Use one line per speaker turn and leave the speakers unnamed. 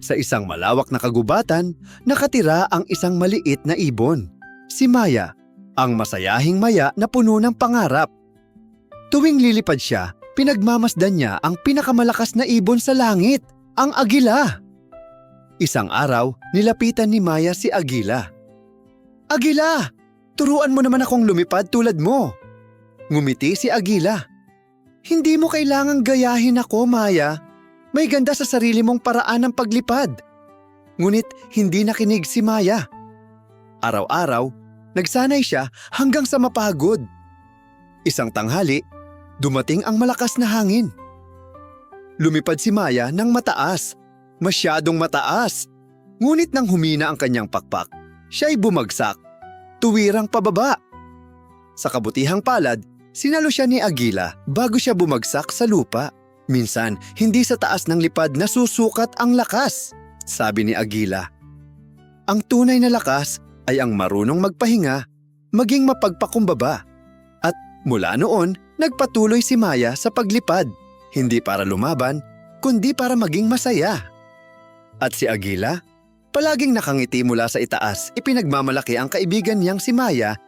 Sa isang malawak na kagubatan, nakatira ang isang maliit na ibon. Si Maya, ang masayahing maya na puno ng pangarap. Tuwing lilipad siya, pinagmamasdan niya ang pinakamalakas na ibon sa langit, ang agila. Isang araw, nilapitan ni Maya si Agila. Agila! Turuan mo naman akong lumipad tulad mo. Ngumiti si Agila. Hindi mo kailangang gayahin ako, Maya. May ganda sa sarili mong paraan ng paglipad. Ngunit hindi nakinig si Maya. Araw-araw, nagsanay siya hanggang sa mapagod. Isang tanghali, dumating ang malakas na hangin. Lumipad si Maya ng mataas, masyadong mataas. Ngunit nang humina ang kanyang pakpak, siya'y bumagsak, tuwirang pababa. Sa kabutihang palad, sinalo siya ni Agila bago siya bumagsak sa lupa. Minsan, hindi sa taas ng lipad na susukat ang lakas, sabi ni Agila. Ang tunay na lakas ay ang marunong magpahinga, maging mapagpakumbaba. At mula noon, nagpatuloy si Maya sa paglipad, hindi para lumaban, kundi para maging masaya. At si Agila, palaging nakangiti mula sa itaas, ipinagmamalaki ang kaibigan niyang si Maya